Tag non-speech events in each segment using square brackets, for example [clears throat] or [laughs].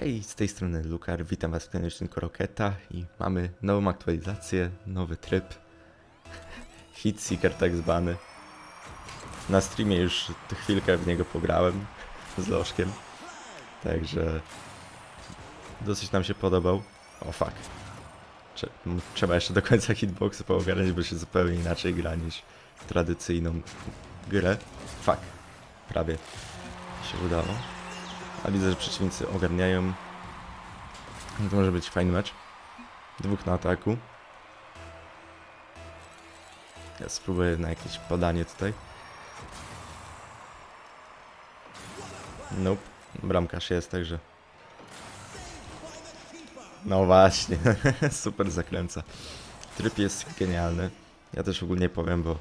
Hej, z tej strony Lukar, witam was w kolejnym odcinku Roketa i mamy nową aktualizację, nowy tryb. [laughs] Hit Seeker tak zwany. Na streamie już chwilkę w niego pograłem [laughs] z Lożkiem, także dosyć nam się podobał. O fuck. Trzeba jeszcze do końca hitboxy poogarniać, bo się zupełnie inaczej gra niż tradycyjną grę. Fuck. Prawie się udało. A widzę, że przeciwnicy ogarniają. No To może być fajny mecz. Dwóch na ataku. Ja spróbuję na jakieś podanie tutaj. Nope. Bramkarz jest, także. No właśnie. [laughs] Super zakręca. Tryb jest genialny. Ja też ogólnie powiem, bo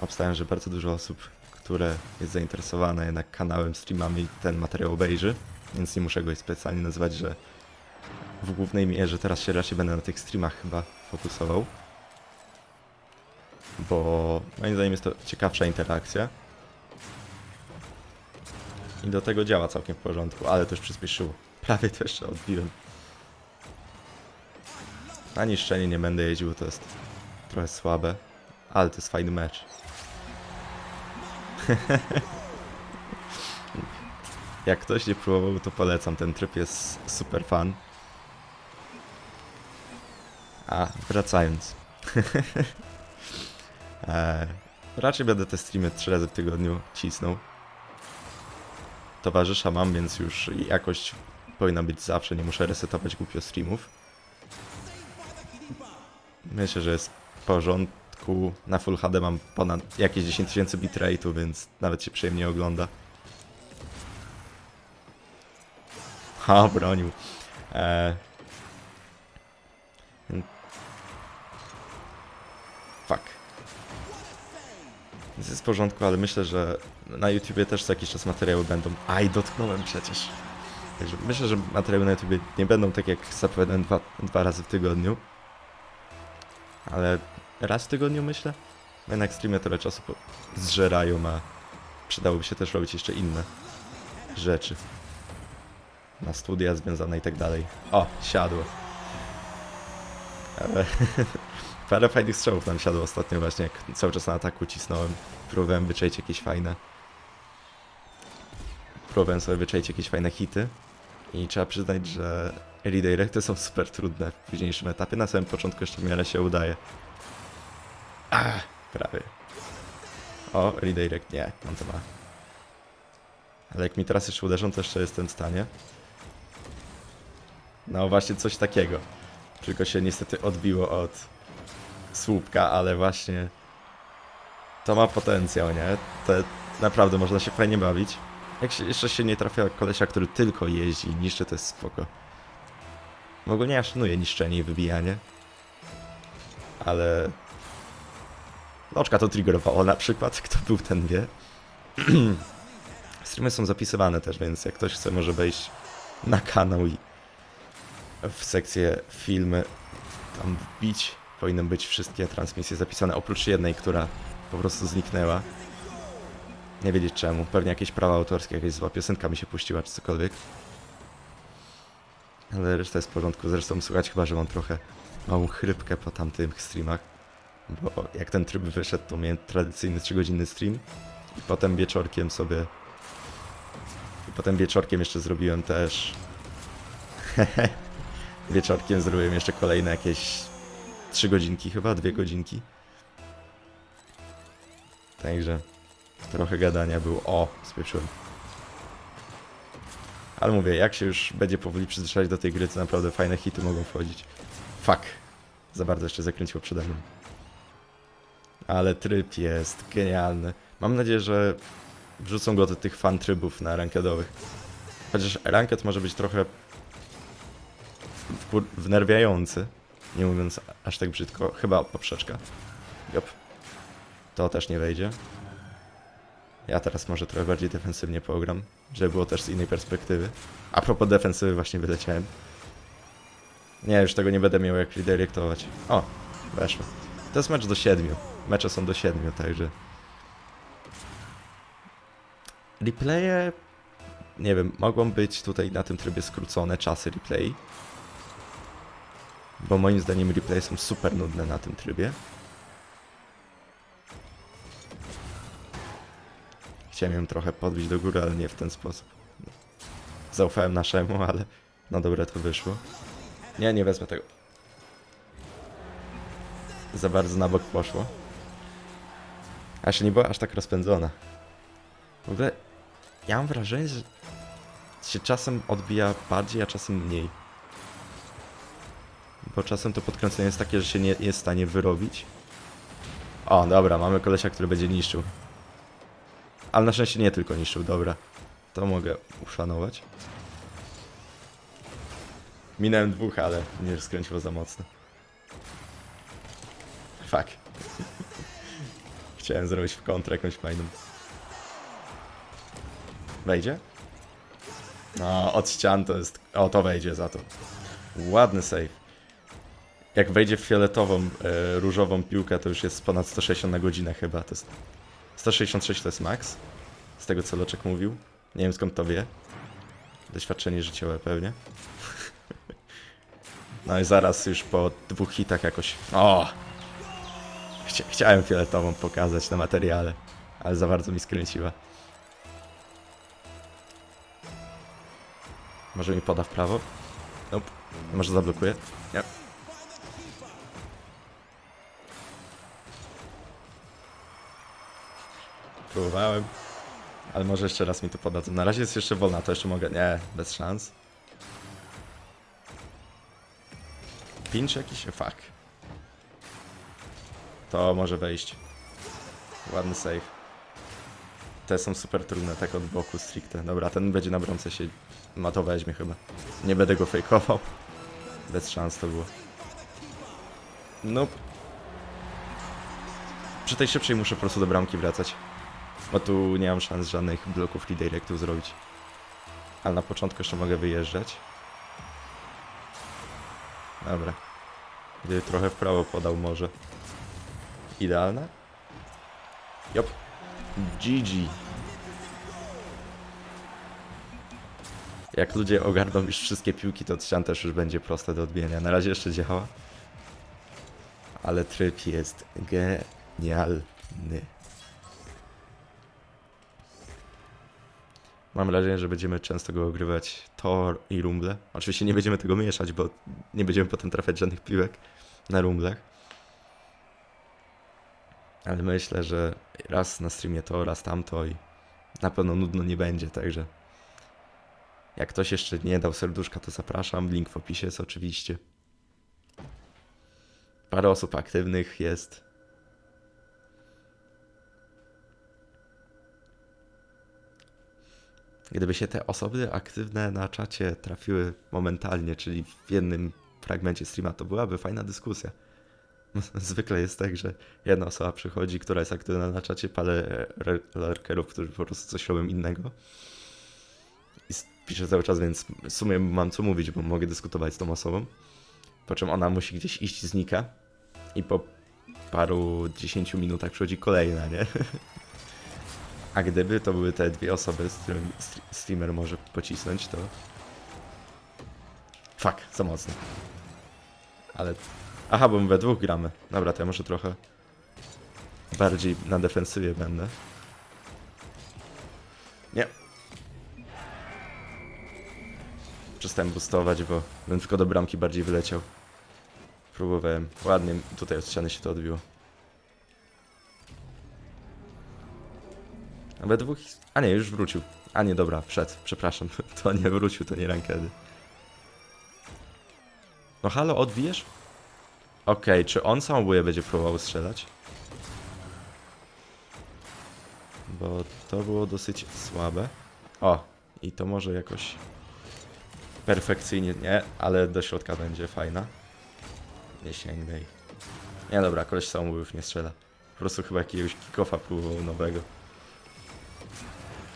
obstawiam, że bardzo dużo osób, które jest zainteresowane jednak kanałem, streamami, ten materiał obejrzy, więc nie muszę go specjalnie nazywać, że w głównej mierze teraz się raczej będę na tych streamach chyba fokusował. Bo moim zdaniem jest to ciekawsza interakcja. I do tego działa całkiem w porządku, ale też przyspieszyło. [laughs] Prawie to jeszcze odbiłem. Na niszczenie nie będę jeździł, to jest trochę słabe, ale to jest fajny mecz. Jak ktoś nie próbował, to polecam. Ten tryb jest super fan. A, wracając. [laughs] e, raczej będę te streamy 3 razy w tygodniu cisnął. Towarzysza mam, więc już jakość powinna być zawsze. Nie muszę resetować głupio streamów. Myślę, że jest w porządku. Na Full HD mam ponad jakieś 10 tysięcy bitrate'u, więc nawet się przyjemnie ogląda. Ha, bronił. E... Fuck. Więc jest w porządku, ale myślę, że na YouTubie też co jakiś czas materiały będą. Aj, dotknąłem przecież. Także myślę, że materiały na YouTubie nie będą tak jak zapowiadałem dwa, dwa razy w tygodniu. Ale raz w tygodniu myślę. Jednak streamy tyle czasu zżerają, a przydałoby się też robić jeszcze inne rzeczy. Na studia związane i tak dalej. O, siadło. Ale [laughs] parę fajnych strzałów nam siadło ostatnio właśnie, jak cały czas na ataku cisnąłem. Próbowałem wyczaić jakieś fajne... Próbowałem sobie wyczaić jakieś fajne hity. I trzeba przyznać, że redirecty są super trudne w późniejszym etapie. Na samym początku jeszcze w miarę się udaje. Ach, prawie. O, redirect, nie, on to ma. Ale jak mi teraz jeszcze uderzą, to jeszcze jestem w stanie. No właśnie coś takiego. Tylko się niestety odbiło od słupka, ale właśnie to ma potencjał, nie? To naprawdę można się fajnie bawić. Jak się, jeszcze się nie trafia kolesia, który tylko jeździ i niszczy, to jest spoko. W ogóle ja szanuję niszczenie i wybijanie. Ale... Loczka to triggerowało na przykład, kto był ten wie. [clears throat] Streamy są zapisywane też, więc jak ktoś chce może wejść na kanał i w sekcję filmy tam wbić. Powinny być wszystkie transmisje zapisane, oprócz jednej, która po prostu zniknęła. Nie wiedzieć czemu. Pewnie jakieś prawa autorskie, jakaś zła piosenka mi się puściła, czy cokolwiek. Ale reszta jest w porządku. Zresztą słuchać chyba, że mam trochę małą chrypkę po tamtych streamach. Bo jak ten tryb wyszedł, to miałem tradycyjny 3-godzinny stream. I potem wieczorkiem sobie... I potem wieczorkiem jeszcze zrobiłem też... [laughs] wieczorkiem zrobiłem jeszcze kolejne jakieś 3 godzinki chyba, 2 godzinki. Także trochę gadania było. O, spieprzyłem. Ale mówię, jak się już będzie powoli przyzwyczaić do tej gry, to naprawdę fajne hity mogą wchodzić. Fuck. Za bardzo jeszcze zakręciło przede mną. Ale tryb jest genialny. Mam nadzieję, że wrzucą go do tych fan trybów na rankedowych. Chociaż ranked może być trochę wnerwiający, nie mówiąc aż tak brzydko. Chyba poprzeczka. Jop. To też nie wejdzie. Ja teraz może trochę bardziej defensywnie pogram, żeby było też z innej perspektywy. A propos defensywy właśnie wyleciałem. Nie, już tego nie będę miał jak redirectować. O, weszło. To jest mecz do siedmiu. Mecze są do siedmiu, także... Replaye nie wiem, mogą być tutaj na tym trybie skrócone czasy replay. Bo moim zdaniem replay są super nudne na tym trybie. Chciałem ją trochę podbić do góry, ale nie w ten sposób. Zaufałem naszemu, ale no dobre to wyszło. Nie, nie wezmę tego. Za bardzo na bok poszło. A jeszcze nie była aż tak rozpędzona. W ogóle ja mam wrażenie, że się czasem odbija bardziej, a czasem mniej. Bo czasem to podkręcenie jest takie, że się nie jest w stanie wyrobić. O, dobra, mamy kolesia, który będzie niszczył. Ale na szczęście nie tylko niszczył, dobra. To mogę uszanować. Minąłem dwóch, ale nie skręciło za mocno. Fuck. Chciałem zrobić w kontrę jakąś fajną. Wejdzie? No, od ścian to jest... O, to wejdzie za to. Ładny save. Jak wejdzie w fioletową, e, różową piłkę, to już jest ponad 160 na godzinę chyba. To jest 166 to jest max. Z tego co Loczek mówił. Nie wiem skąd to wie. Doświadczenie życiowe pewnie. [laughs] No i zaraz już po dwóch hitach jakoś... O! Chcia chciałem fioletową pokazać na materiale, ale za bardzo mi skręciła. Może mi poda w prawo? Nope. Może zablokuje? Nie. Próbowałem. Ale może jeszcze raz mi to podadzą. Na razie jest jeszcze wolna, to jeszcze mogę... Nie, bez szans. Pinch jakiś? Fuck. To może wejść. Ładny save. Te są super trudne, tak od boku stricte. Dobra, ten będzie na bramce się... Ma to weźmie chyba. Nie będę go fejkował. Bez szans to było. Nope. Przy tej szybszej muszę po prostu do bramki wracać. Bo tu nie mam szans żadnych bloków redirectów zrobić. Ale na początku jeszcze mogę wyjeżdżać. Dobra. Gdyby trochę w prawo podał może. Idealna? Jop. GG. Jak ludzie ogarną już wszystkie piłki, to ścian też już będzie proste do odbijania. Na razie jeszcze działa. Ale tryb jest genialny. Mam wrażenie, że będziemy często go ogrywać Tor i Rumble. Oczywiście nie będziemy tego mieszać, bo nie będziemy potem trafiać żadnych piłek na Rumblach. Ale myślę, że raz na streamie to, raz tamto i na pewno nudno nie będzie, także jak ktoś jeszcze nie dał serduszka, to zapraszam. Link w opisie jest oczywiście. Parę osób aktywnych jest. Gdyby się te osoby aktywne na czacie trafiły momentalnie, czyli w jednym fragmencie streama, to byłaby fajna dyskusja. [laughs] Zwykle jest tak, że jedna osoba przychodzi, która jest aktywna na czacie, parę lurkerów, którzy po prostu coś robią innego. I pisze cały czas, więc w sumie mam co mówić, bo mogę dyskutować z tą osobą. Po czym ona musi gdzieś iść, znika. I po paru dziesięciu minutach przychodzi kolejna, nie? [laughs] A gdyby to były te dwie osoby, z którymi stre- streamer może pocisnąć, to... Fuck, za mocno. Ale... Aha, bo my we dwóch gramy. Dobra, to ja może trochę... Bardziej na defensywie będę. Nie. Przestałem boostować, bo bym tylko do bramki bardziej wyleciał. Próbowałem. Ładnie tutaj od ściany się to odbiło. A we dwóch... A nie, już wrócił. A nie, dobra, wszedł. Przepraszam. [laughs] To nie wrócił, to nie rankedy. No halo, odbijesz? Okej, czy on samobuje będzie próbował strzelać? Bo to było dosyć słabe. O, i to może jakoś perfekcyjnie, nie, ale do środka będzie fajna. Nie sięgnę i... Nie, dobra, koleś samobójów nie strzela. Po prostu chyba jakiegoś kickofa próbował nowego.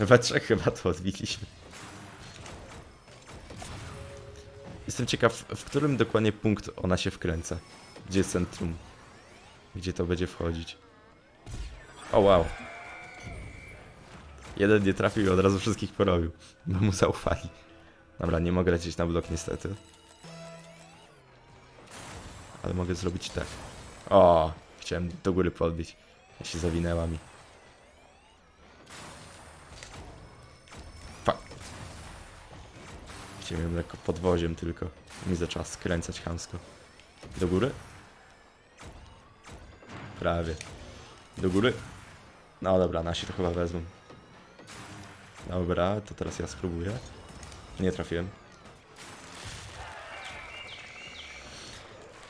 We trzech chyba to odbiliśmy. Jestem ciekaw, w którym dokładnie punkt ona się wkręca. Gdzie centrum? Gdzie to będzie wchodzić? O wow. Jeden nie trafił i od razu wszystkich porobił. [laughs] Bo mu zaufali. Dobra, nie mogę lecieć na blok niestety. Ale mogę zrobić tak. O, chciałem do góry podbić. Ja się zawinęła mi. Fuck. Chciałem lekko podwoziem tylko. Mi zaczęła skręcać chamsko. Do góry? Prawie. Do góry? No dobra, nasi to chyba wezmą. Dobra, to teraz ja spróbuję. Nie trafiłem.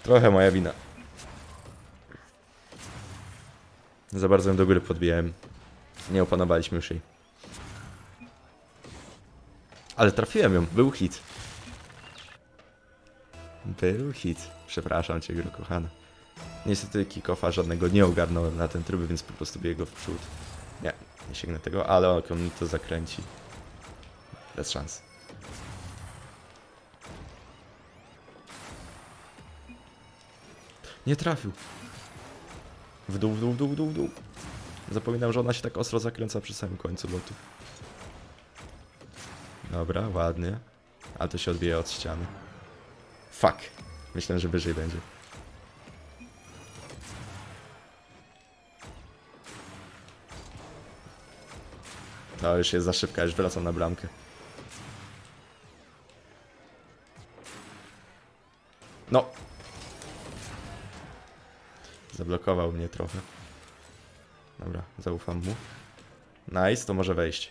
Trochę moja wina. Za bardzo ją do góry podbijałem. Nie opanowaliśmy już jej. Ale trafiłem ją, był hit. Był hit. Przepraszam cię, gro kochana. Niestety kickofa żadnego nie ogarnąłem na ten tryb, więc po prostu biję go w przód. Nie, nie sięgnę tego, ale on mi to zakręci. Bez szans. Nie trafił. W dół, w dół, w dół, w dół, w dół. Zapominam, że ona się tak ostro zakręca przy samym końcu lotu. Dobra, ładnie. Ale to się odbija od ściany. Fuck. Myślę, że wyżej będzie. To już jest za szybka, już wracam na bramkę. No. Zablokował mnie trochę. Dobra, zaufam mu. Nice, to może wejść.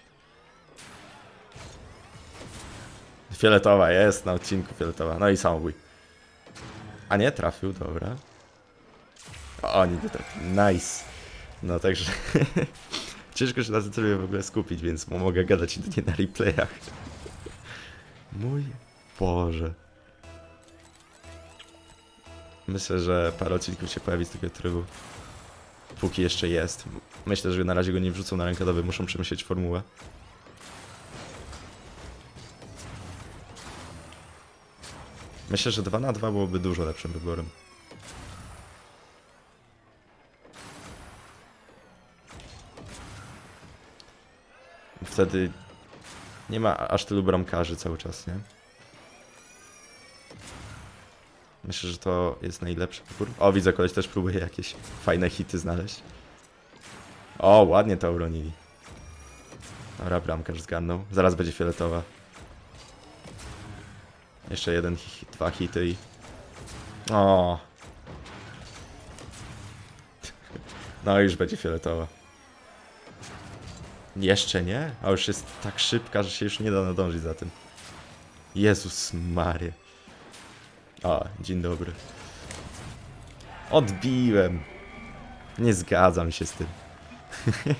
Fioletowa jest na odcinku fioletowa. No i samobój. A nie, trafił, dobra. O, nie trafił. Nice. No także... [laughs] Ciężko się na tym w ogóle skupić, więc mogę gadać jedynie na replayach. Mój Boże. Myślę, że parę odcinków się pojawi z tego trybu. Póki jeszcze jest. Myślę, że na razie go nie wrzucą na rękadowy, muszą przemyśleć formułę. Myślę, że 2 na 2 byłoby dużo lepszym wyborem. Wtedy nie ma aż tylu bramkarzy cały czas, nie? Myślę, że to jest najlepszy wybór. O, widzę, koleś też próbuje jakieś fajne hity znaleźć. O, ładnie to obronili. Dobra, bramkarz zgarnął. Zaraz będzie fioletowa. Jeszcze jeden, hi- dwa hity i... O. [laughs] No już będzie fioletowa. Jeszcze nie? A już jest tak szybka, że się już nie da nadążyć za tym. Jezus Maria. O, dzień dobry. Odbiłem. Nie zgadzam się z tym. [laughs]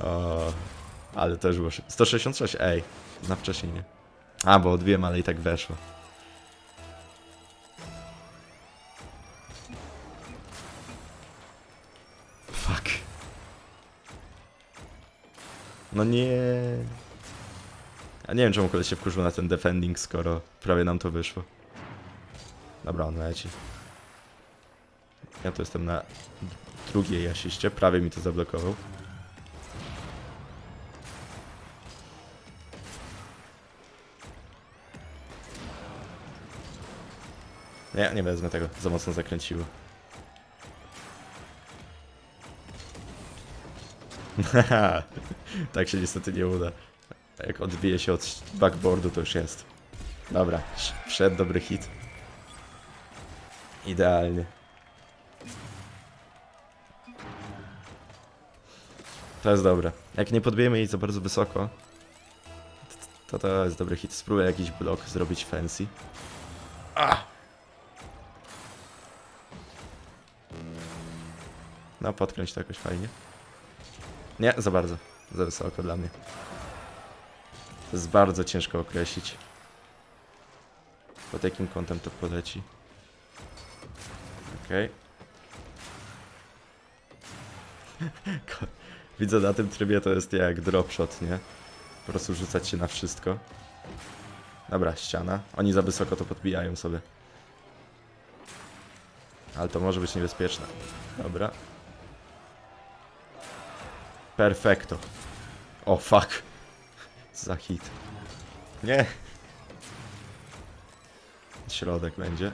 o, ale też było szybko. 166, ej. Na wcześniej nie. A, bo odbiłem, ale i tak weszło. No nie. A nie wiem czemu koleś się wkurzył na ten defending, skoro prawie nam to wyszło. Dobra, on leci. Ja tu jestem na drugiej asiście, prawie mi to zablokował. Nie, nie wezmę tego, za mocno zakręciło. [laughs] tak się niestety nie uda. Jak odbije się od backboardu, to już jest. Dobra, sz- wszedł dobry hit. Idealnie. To jest dobre. Jak nie podbijemy jej za bardzo wysoko, to to jest dobry hit. Spróbuję jakiś blok zrobić fancy. A! No, podkręć to jakoś fajnie. Nie, za bardzo. Za wysoko dla mnie. To jest bardzo ciężko określić. Pod jakim kątem to poleci. Okej. Ko- [laughs] Widzę na tym trybie to jest jak dropshot, nie? Po prostu rzucać się na wszystko. Dobra, ściana. Oni za wysoko to podbijają sobie. Ale to może być niebezpieczne. Dobra. Perfekto. O fuck. Za hit. Nie. Środek będzie.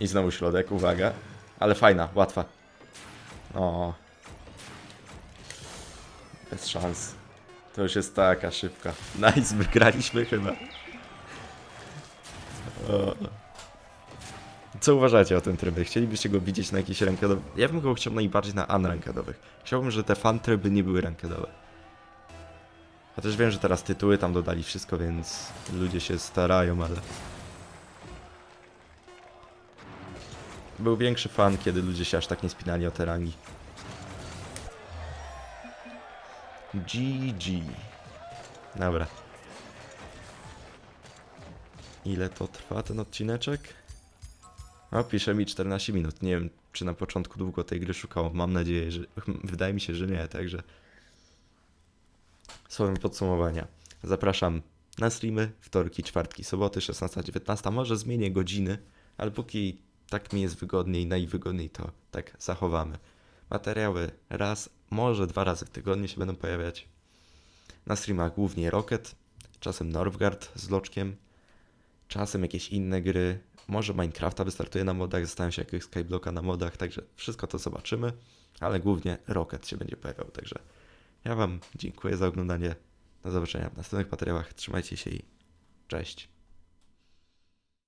I znowu środek, uwaga. Ale fajna, łatwa. O. Bez szans. To już jest taka szybka. [laughs] Nice, wygraliśmy chyba. O. Co uważacie o tym trybie? Chcielibyście go widzieć na jakichś rankedowych? Ja bym go chciał najbardziej na unrankedowych. Chciałbym, żeby te fan tryby nie były rankedowe. Chociaż wiem, że teraz tytuły tam dodali wszystko, więc ludzie się starają, ale... Był większy fan, kiedy ludzie się aż tak nie spinali o te rangi. GG. Dobra. Ile to trwa ten odcineczek? O, pisze mi 14 minut. Nie wiem, czy na początku długo tej gry szukało. Mam nadzieję, że. Wydaje mi się, że nie, także. Słowem podsumowania. Zapraszam na streamy wtorki, czwartki, soboty 16-19. Może zmienię godziny, ale póki tak mi jest wygodniej, najwygodniej to tak zachowamy. Materiały raz, może dwa razy w tygodniu się będą pojawiać. Na streamach głównie Rocket, czasem Northgard z Loczkiem, czasem jakieś inne gry. Może Minecrafta wystartuje na modach, zastanawiam się jakiegoś Skyblocka na modach, także wszystko to zobaczymy, ale głównie Rocket się będzie pojawiał, także ja Wam dziękuję za oglądanie. Do zobaczenia w następnych materiałach. Trzymajcie się i cześć.